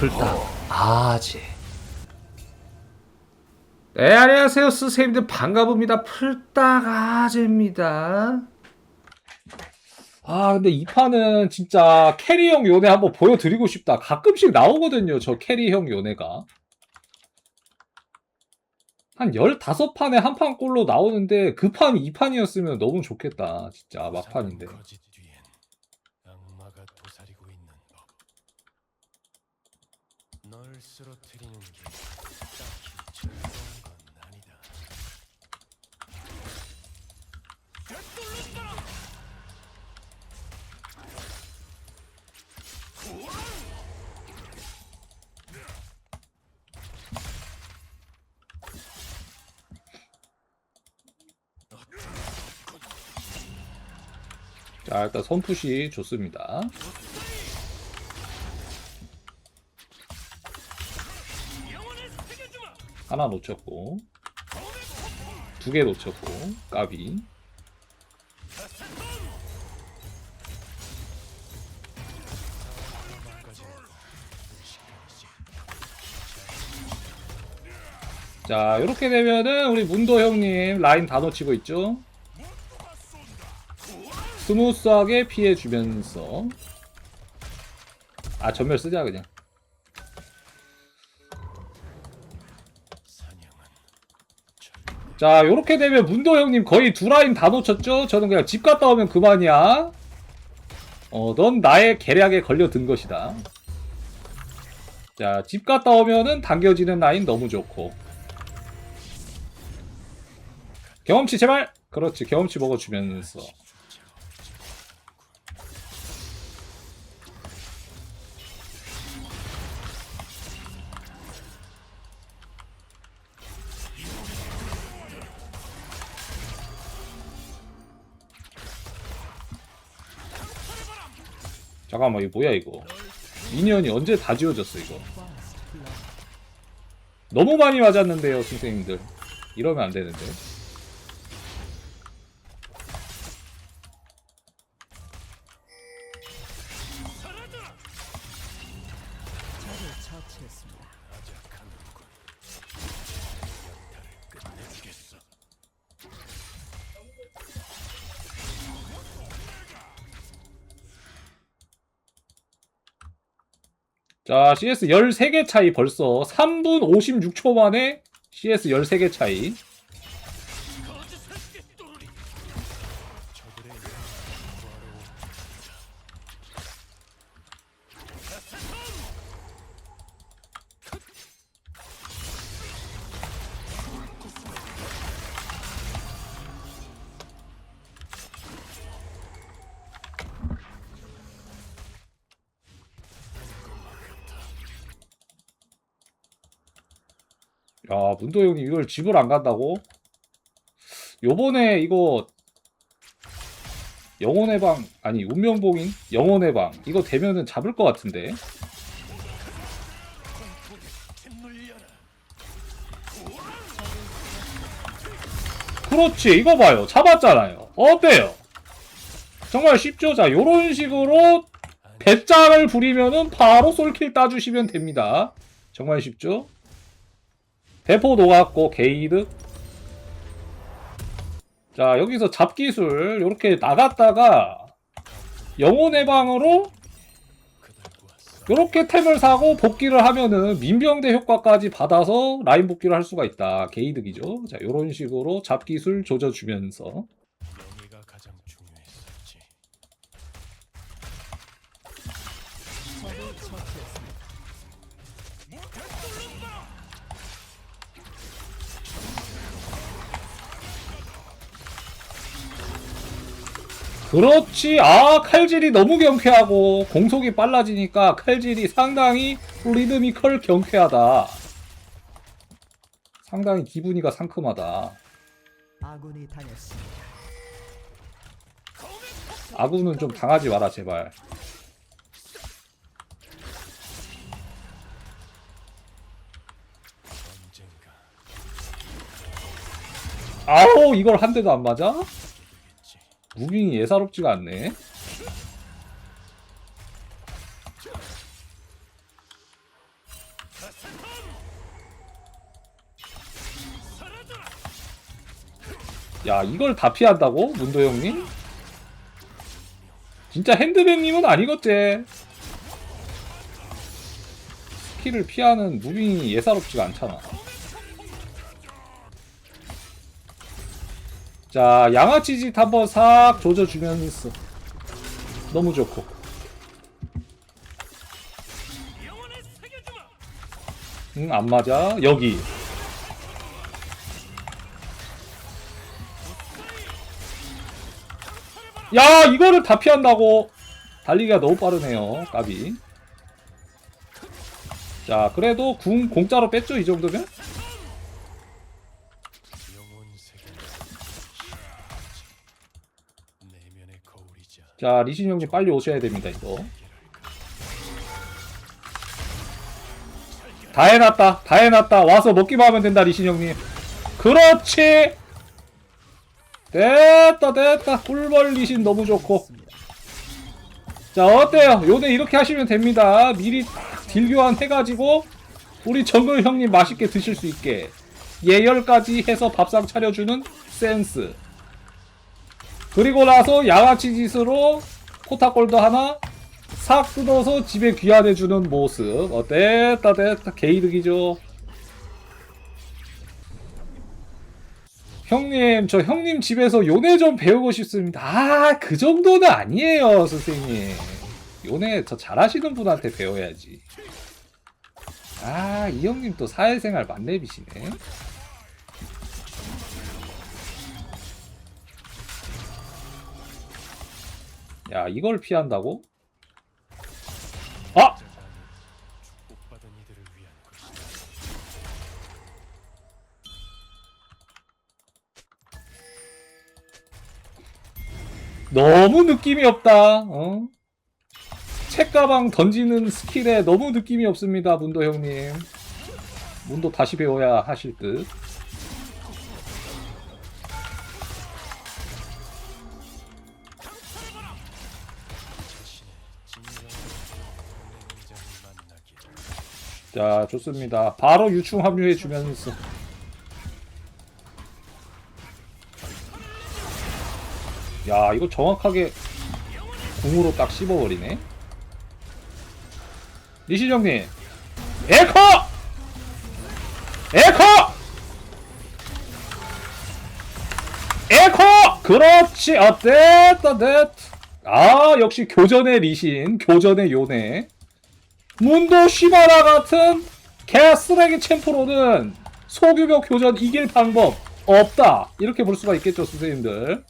풀딱 아재 네 안녕하세요. 스세임들 반가봅니다. 풀딱 아재입니다. 아 근데 이 판은 진짜 캐리형 요네 한번 보여드리고 싶다. 가끔씩 나오거든요 저 캐리형 요네가. 한 15판에 한 판 꼴로 나오는데 그 판이 2판이었으면 너무 좋겠다 진짜. 막판인데 거짓 뒤엔 악마가 도사리고 있는 법. 널 쓰러뜨리는 게 딱히 즐거운 건 아니다. 자 일단 선푸시 좋습니다 하나 놓쳤고 두 개 놓쳤고 까비. 자 이렇게 되면은 우리 문도 형님 라인 다 놓치고 있죠? 스무스하게 피해주면서. 아 전멸 쓰자 그냥 자 요렇게 되면 문도 형님 거의 두 라인 다 놓쳤죠? 저는 그냥 집 갔다 오면 그만이야. 어 넌 나의 계략에 걸려든 것이다. 자 집 갔다 오면은 당겨지는 라인 너무 좋고. 경험치 제발! 그렇지 경험치 먹어주면서 잠깐만 이거 뭐야 이거? 미니언이 언제 다 지워졌어 이거? 너무 많이 맞았는데요 선생님들. 이러면 안 되는데탈을 끝내주겠어. 자 CS 13개 차이 벌써 3분 56초 만에 CS 13개 차이 야 문도 형님 이걸 집을 안 간다고? 요번에 이거 영혼의 방 아니 운명봉인 영혼의 방. 이거 되면은 잡을 것 같은데. 그렇지 이거 봐요. 잡았잖아요. 어때요? 정말 쉽죠? 자 요런 식으로 배짱을 부리면은 바로 솔킬 따주시면 됩니다. 정말 쉽죠 대포 녹았고 게이드. 자 여기서 잡기술 요렇게 나갔다가 영혼의 방으로. 요렇게 템을 사고 복귀를 하면은 민병대 효과까지 받아서 라인 복귀를 할 수가 있다. 게이득이죠. 자 요런 식으로 잡기술 조져주면서 그렇지 아 칼질이 너무 경쾌하고 공속이 빨라지니까 칼질이 상당히 리드미컬 경쾌하다 상당히 기분이가 상큼하다 아군이 당했습니다. 아구는 좀 당하지 마라 제발 아우 이걸 한 대도 안 맞아? 무빙이 예사롭지가 않네. 야 이걸 다 피한다고? 문도 형님? 진짜 핸드백님은 아니겠지 스킬을 피하는 무빙이 예사롭지가 않잖아 자 양아치짓 한번 싹 조져주면서 너무 좋고. 응 안 맞아. 여기. 야 이거를 다 피한다고. 달리기가 너무 빠르네요 까비. 자 그래도 궁 공짜로 뺐죠 이 정도면 자자 리신 형님 빨리 오셔야 됩니다 이거. 다 해놨다 다 해놨다. 와서 먹기만 하면 된다 리신 형님. 그렇지! 됐다 됐다. 꿀벌 리신 너무 좋고. 자 어때요? 요네 이렇게 하시면 됩니다. 미리 딱 딜교환 해가지고 우리 정글 형님 맛있게 드실 수 있게 예열까지 해서 밥상 차려주는 센스 그리고 나서 양아치 짓으로 포타골도 하나 싹 뜯어서 집에 귀환해주는 모습. 어땠다 됐다 개이득이죠. 형님 저 형님 집에서 요네 좀 배우고 싶습니다. 아 그 정도는 아니에요 선생님. 요네 저 잘하시는 분한테 배워야지. 아 이 형님 또 사회생활 만렙이시네 야 이걸 피한다고? 아! 너무 느낌이 없다. 어? 책가방 던지는 스킬에 너무 느낌이 없습니다, 문도 형님. 문도 다시 배워야 하실 듯. 자, 좋습니다. 바로 유충 합류해 주면서. 야, 이거 정확하게 궁으로 딱 씹어버리네. 리시정님, 에코! 에코! 에코! 그렇지, 아, 됐다, 됐다. 아, 역시 교전의 리신, 교전의 요네. 문도 시바라 같은 개쓰레기 챔프로는 소규모 교전 이길 방법 없다. 이렇게 볼 수가 있겠죠, 선생님들.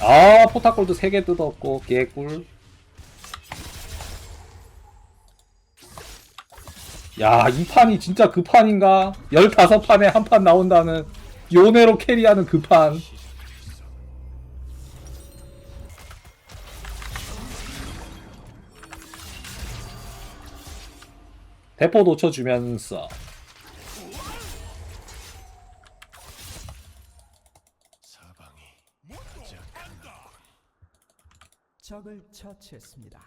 아, 포타골도 3개 뜯었고, 개꿀. 야, 이 판이 진짜 그 판인가? 15판에 한 판 나온다는 요네로 캐리하는 그 판. 대포 놓쳐주면서 사방이. 적을 처치했습니다.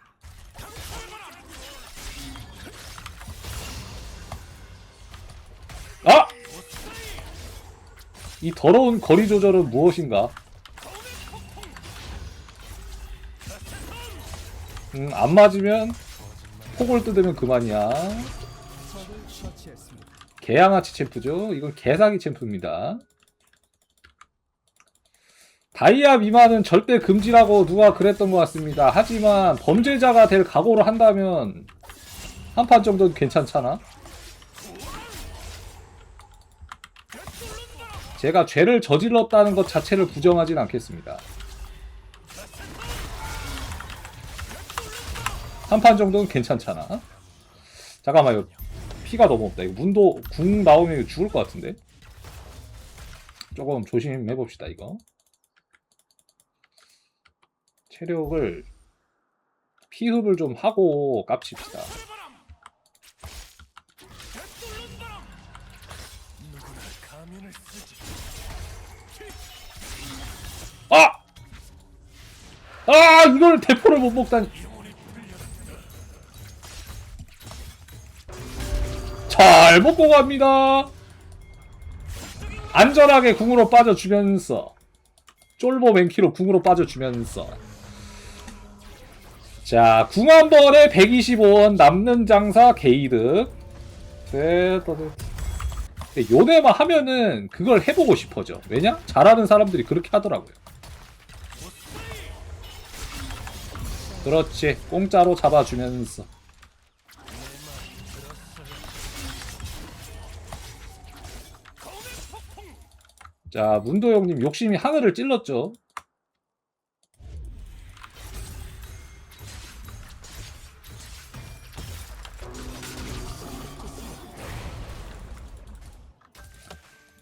아! 이 더러운 거리 조절은 무엇인가? 음, 안 맞으면 폭을 뜯으면 그만이야. 개양아치 챔프죠. 이건 개사기 챔프입니다. 다이아 미만은 절대 금지라고 누가 그랬던 것 같습니다. 하지만 범죄자가 될 각오를 한다면 한 판 정도는 괜찮잖아. 제가 죄를 저질렀다는 것 자체를 부정하진 않겠습니다. 한 판 정도는 괜찮잖아. 잠깐만요. 피가 너무 없다. 이거 문도 궁 나오면 죽을 것 같은데. 조금 조심해 봅시다 이거. 체력을 피흡을 좀 하고 깝칩시다. 아! 아 이걸 대포를 못 먹다니. 잘 먹고 갑니다. 안전하게 궁으로 빠져주면서 쫄보 맨키로 궁으로 빠져주면서 자, 궁 한 번에 125원 남는 장사 게이득. 됐다, 됐다. 요네만 하면은 그걸 해보고 싶어져. 왜냐? 잘하는 사람들이 그렇게 하더라고요. 그렇지. 공짜로 잡아주면서. 자, 문도 형님 욕심이 하늘을 찔렀죠.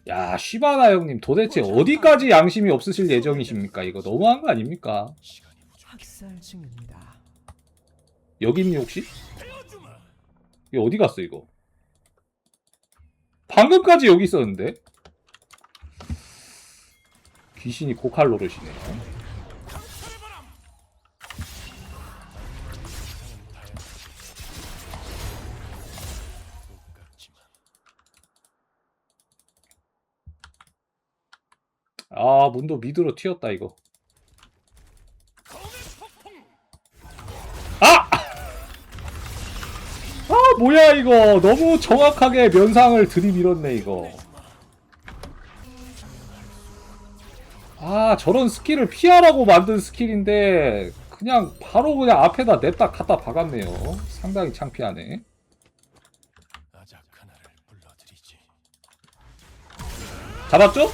야, 쉬바나 형님 도대체 어디까지 양심이 없으실 예정이십니까? 이거 너무한 거 아닙니까? 여기 있니 혹시? 이거 어디 갔어 이거? 방금까지 여기 있었는데? 귀신이 고칼 노릇이네요. 아, 문도 미드로 튀었다 이거. 아! 아, 뭐야 이거. 너무 정확하게 면상을 들이밀었네 이거. 아, 저런 스킬을 피하라고 만든 스킬인데 그냥 바로 그냥 앞에다 냅다 갖다 박았네요. 상당히 창피하네. 잡았죠?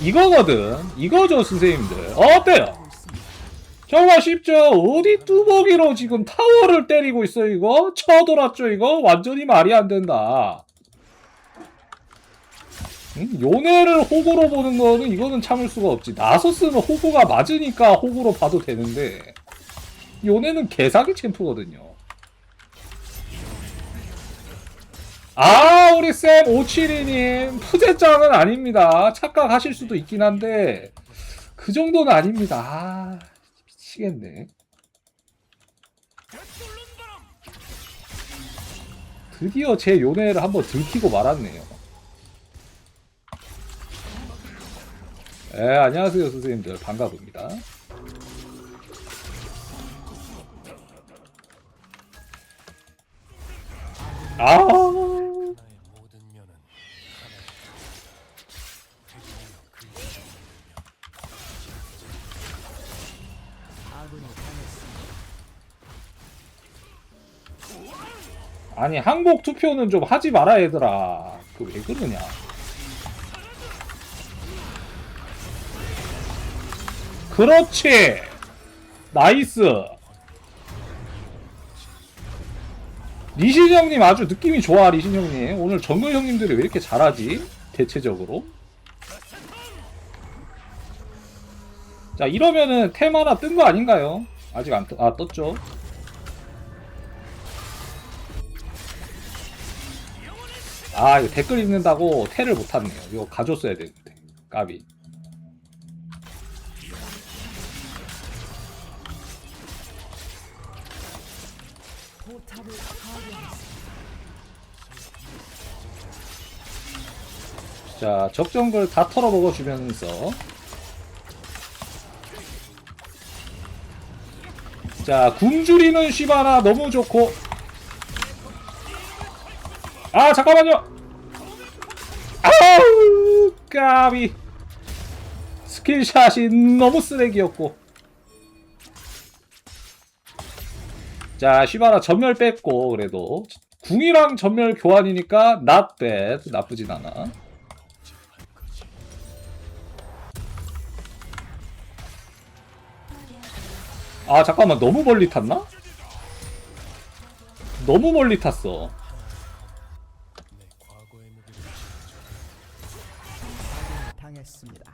이거거든. 이거죠, 선생님들. 어때요? 정말 쉽죠? 어디 뚜벅이로 지금 타워를 때리고 있어, 이거? 쳐돌았죠, 이거? 완전히 말이 안 된다. 응? 요네를 호구로 보는 거는 이거는 참을 수가 없지. 나서스는 호구가 맞으니까 호구로 봐도 되는데, 요네는 개사기 챔프거든요. 아, 우리 쌤 572님 푸제짱은 아닙니다. 착각하실 수도 있긴 한데 그 정도는 아닙니다. 아, 미치겠네. 드디어 제 요네를 한번 들키고 말았네요. 예, 안녕하세요, 선생님들. 반가웁니다. 아. 아니 항복 투표는 좀 하지 마라 얘들아. 그 왜 그러냐? 그렇지. 나이스. 리신 형님 아주 느낌이 좋아 리신 형님. 오늘 정글 형님들이 왜 이렇게 잘하지? 대체적으로. 자 이러면은 템 하나 뜬 거 아닌가요? 아직 안 떴, 아 떴죠. 아 이거 댓글 읽는다고 테를 못 탔네요. 이거 가줬어야 되는데 까비. 자 적정글 다 털어 먹어 주면서. 자 굶주리는 시바나 너무 좋고. 아 잠깐만요! 아우 까비. 스킬샷이 너무 쓰레기였고. 자 시바나 전멸 뺐고 그래도. 궁이랑 전멸 교환이니까 not bad. 나쁘진 않아 아 잠깐만 너무 멀리 탔나? 너무 멀리 탔어 당했습니다.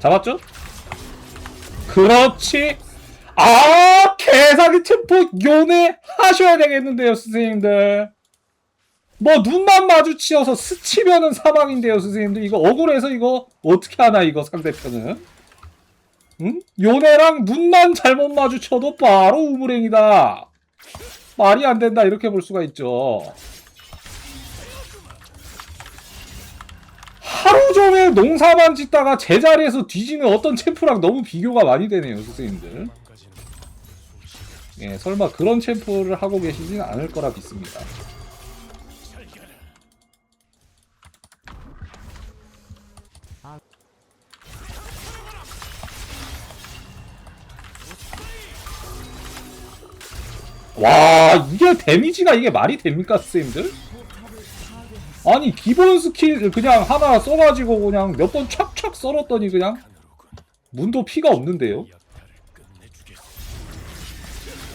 잡았죠? 그렇지 아 개사기 템포 요네 하셔야 되겠는데요 선생님들 뭐 눈만 마주치어서 스치면은 사망인데요 선생님들 이거 억울해서 이거 어떻게 하나 이거 상대편은 응? 요네랑 눈만 잘못 마주쳐도 바로 우물행이다. 말이 안 된다 이렇게 볼 수가 있죠. 하루 종일 농사만 짓다가 제자리에서 뒤지는 어떤 챔프랑 너무 비교가 많이 되네요, 선생님들. 예, 설마 그런 챔프를 하고 계시진 않을 거라 믿습니다. 와, 이게 데미지가 이게 말이 됩니까, 선생님들? 아니, 기본 스킬 그냥 하나 써가지고 그냥 몇번 촥촥 썰었더니 그냥 문도 피가 없는데요?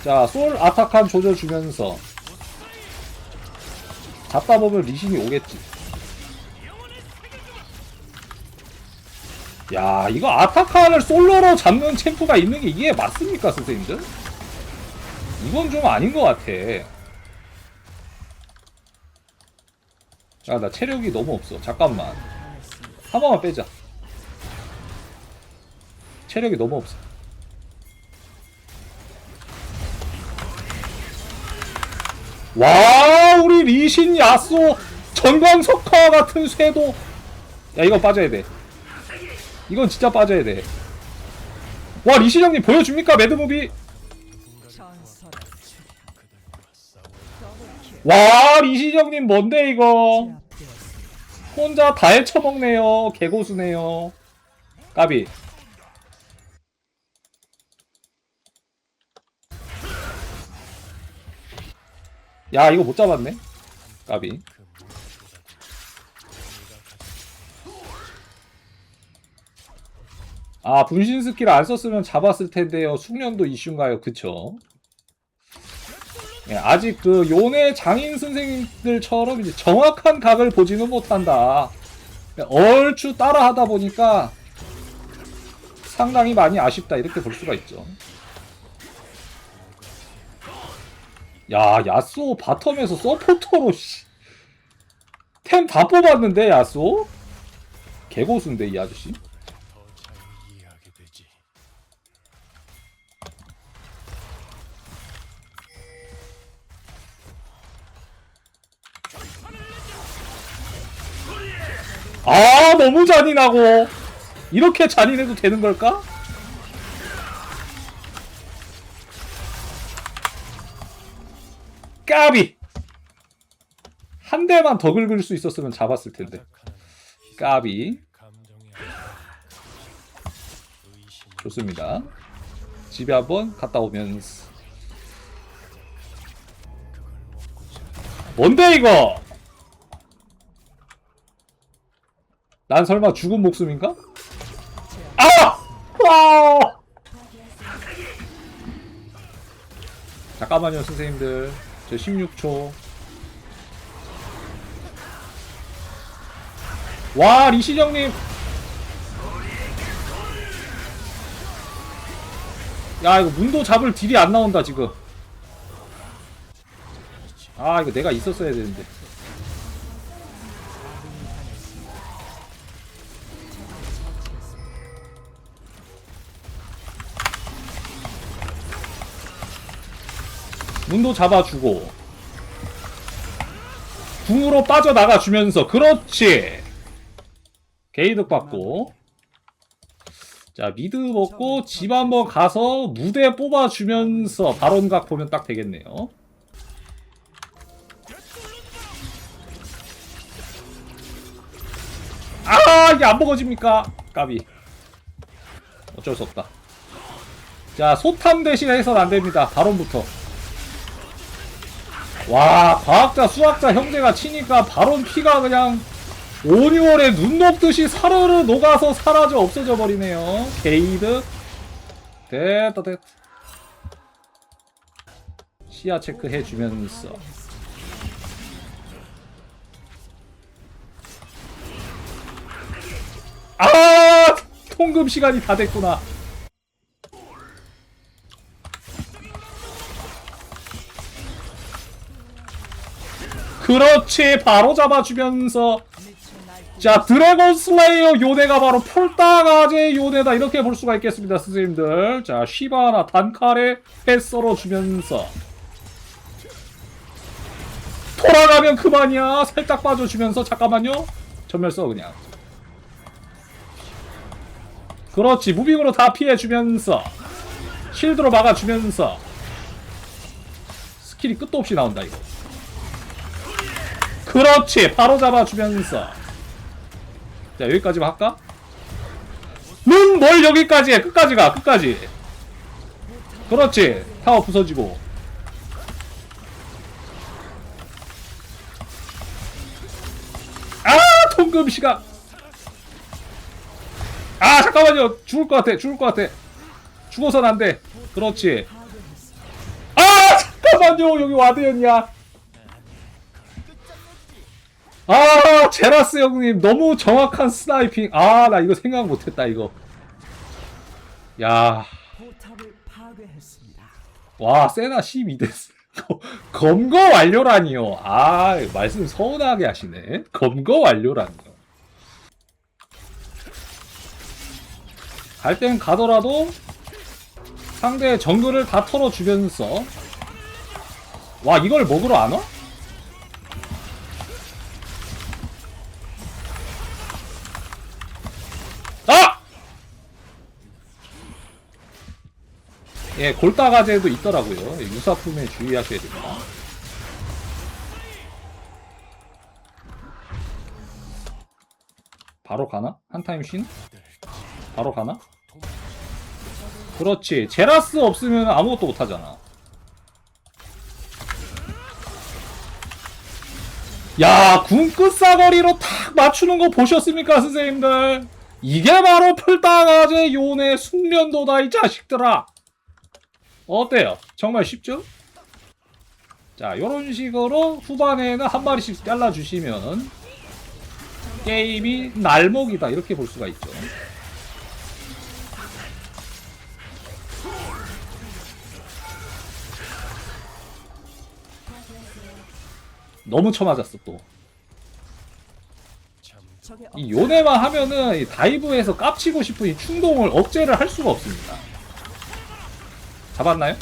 자, 솔 아타칸 조져주면서 잡다 보면 리신이 오겠지. 야, 이거 아타칸을 솔로로 잡는 챔프가 있는 게 이게 맞습니까, 선생님들? 이건 좀 아닌 것 같아. 아, 나 체력이 너무 없어. 잠깐만. 한 번만 빼자. 체력이 너무 없어. 와 우리 리신 야쏘 전광석화 같은 쇠도 야 이건 빠져야 돼 이건 진짜 빠져야 돼 와 리신 형님 보여줍니까 매드무비 와 리신 형님 뭔데 이거. 혼자 다 헤쳐먹네요 개고수네요 까비 야 이거 못 잡았네 까비 아 분신 스킬 안 썼으면 잡았을 텐데요. 숙련도 이슈인가요? 그쵸? 예, 아직 그 요네 장인 선생님들처럼 이제 정확한 각을 보지는 못한다. 얼추 따라 하다 보니까 상당히 많이 아쉽다 이렇게 볼 수가 있죠. 야 야스오 바텀에서 서포터로 템 다 뽑았는데 야스오? 개고수인데 이 아저씨? 아 너무 잔인하고. 이렇게 잔인해도 되는 걸까? 까비. 한 대만 더 긁을 수 있었으면 잡았을 텐데. 까비. 좋습니다. 집에 한번 갔다 먹고자 뭔데 이거 난 설마 죽은 목숨인가? 아! 아! 잠깐만요 선생님들 저 16초 와 리시정님 야 이거 문도 잡을 딜이 안 나온다 지금 아 이거 내가 있었어야 되는데 문도 잡아주고 궁으로 빠져나가 주면서 그렇지! 게이득 받고. 자 미드 먹고 집 한번 가서 무대 뽑아주면서 바론각 보면 딱 되겠네요. 아 이게 안 먹어집니까? 까비. 어쩔 수 없다. 자 소탐 대신 해선 안 됩니다. 바론부터 와 과학자 수학자 형제가 치니까 바론 피가 그냥 오니월에 눈 녹듯이 사르르 녹아서 사라져 없어져 버리네요. 게이드. 됐다 됐다. 시야 체크 해주면서 아! 통금 시간이 다 됐구나 그렇지 바로 잡아주면서. 자 드래곤 슬레이어 요네가 바로 폴따가제 요네다. 이렇게 볼 수가 있겠습니다 선생님들. 자 시바나 단칼에 회 썰어주면서. 돌아가면 그만이야. 살짝 빠져주면서. 잠깐만요. 전멸 써 그냥. 그렇지 무빙으로 다 피해주면서. 실드로 막아주면서. 스킬이 끝도 없이 나온다 이거 그렇지. 바로 잡아 주면서 자 여기까지만 할까? 눈뭘 여기까지 해? 끝까지 가 끝까지. 그렇지. 타워 부서지고. 아 통금 시간. 아 잠깐만요. 죽을 것 같아 죽을 것 같아. 죽어선 안돼. 그렇지. 아 잠깐만요. 여기 와드였냐 아 제라스 형님 너무 정확한 스나이핑. 아 나 이거 생각 못했다 이거. 야. 와 세나 12됐어. 검거 완료라니요. 아 말씀 서운하게 하시네. 검거 완료라니요. 갈 땐 가더라도 상대의 정글을 다 털어주면서. 와 이걸 먹으러 안 와? 아! 예, 골다가제도 있더라고요. 예, 유사품에 주의하셔야 됩니다. 바로 가나? 한 타임 쉰? 바로 가나? 그렇지. 제라스 없으면 아무것도 못하잖아. 야, 궁 끝사거리로 탁 맞추는 거 보셨습니까, 선생님들? 이게 바로 풀다가제 요네 숙련도다, 이 자식들아! 어때요? 정말 쉽죠? 자, 요런 식으로 후반에는 한 마리씩 잘라주시면 게임이 날먹이다, 이렇게 볼 수가 있죠. 너무 쳐맞았어, 또. 이 요네만 하면은 이 다이브에서 깝치고 싶은 이 충동을 억제를 할 수가 없습니다. 잡았나요?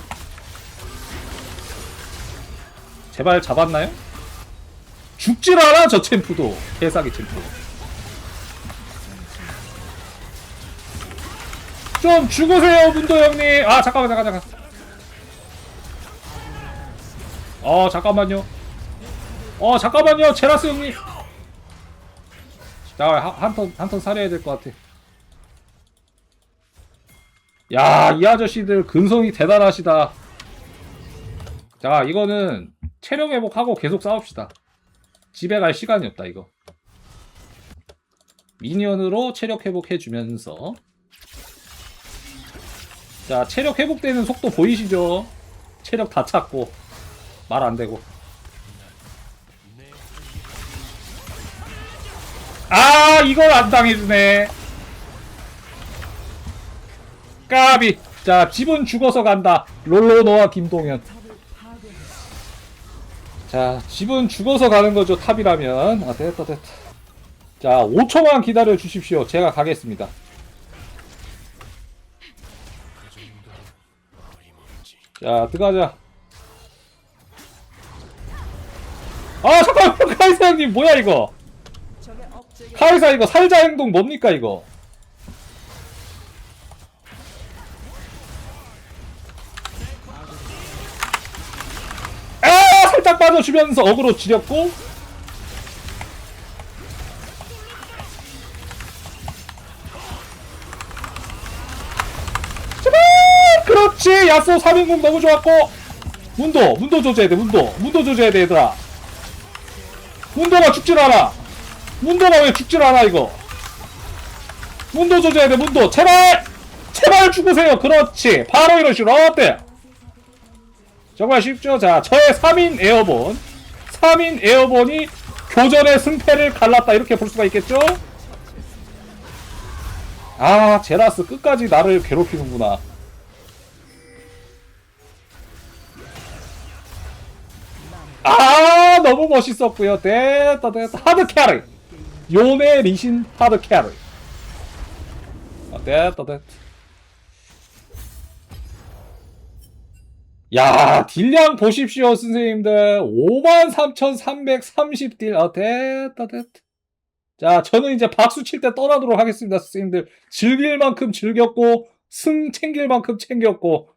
제발 잡았나요? 죽질 않아 저 챔프도 개사기 챔프. 좀 죽으세요 문도 형님. 아 잠깐만 잠깐 잠깐. 어 잠깐만요. 어 잠깐만요 제라스 형님. 자, 한턴 한턴 사려야 될 것 같아. 야, 이 아저씨들 근성이 대단하시다. 자, 이거는 체력 회복하고 계속 싸웁시다. 집에 갈 시간이 없다, 이거. 미니언으로 체력 회복해주면서. 자, 체력 회복되는 속도 보이시죠? 체력 다 찼고. 말 안 되고. 아 이걸 안 당해주네 까비. 자 집은 죽어서 간다. 롤로노와 김동현. 자 집은 죽어서 가는 거죠 탑이라면. 아 됐다 됐다. 자 5초만 기다려 주십시오. 제가 가겠습니다. 자 들어가자. 아 잠깐만 카이사 형님 뭐야 이거? 카이사 이거 살자 행동 뭡니까 이거 빠져주면서 어그로 지렸고. 제발! 그렇지! 야쏘 3인공 너무 좋았고. 문도 문도 조져야 돼 문도. 문도 조져야 돼 얘들아. 문도가 죽질 않아. 문도가 왜 죽질 않아 이거? 문도 조져야 돼 문도. 제발! 제발 죽으세요. 그렇지. 바로 이런 식으로. 어때 정말 쉽죠 자 저의 3인 에어본. 3인 에어본이 교전의 승패를 갈랐다. 이렇게 볼 수가 있겠죠? 아 제라스 끝까지 나를 괴롭히는구나. 아 너무 멋있었고요. 됐다 됐다. 하드 캐리. 요네 리신 하드 캐리. 아, 됐다, 됐다. 야, 딜량 보십시오, 선생님들. 53,330딜. 아, 됐다, 됐다. 자, 저는 이제 박수 칠 때 떠나도록 하겠습니다, 선생님들. 즐길 만큼 즐겼고, 승 챙길 만큼 챙겼고,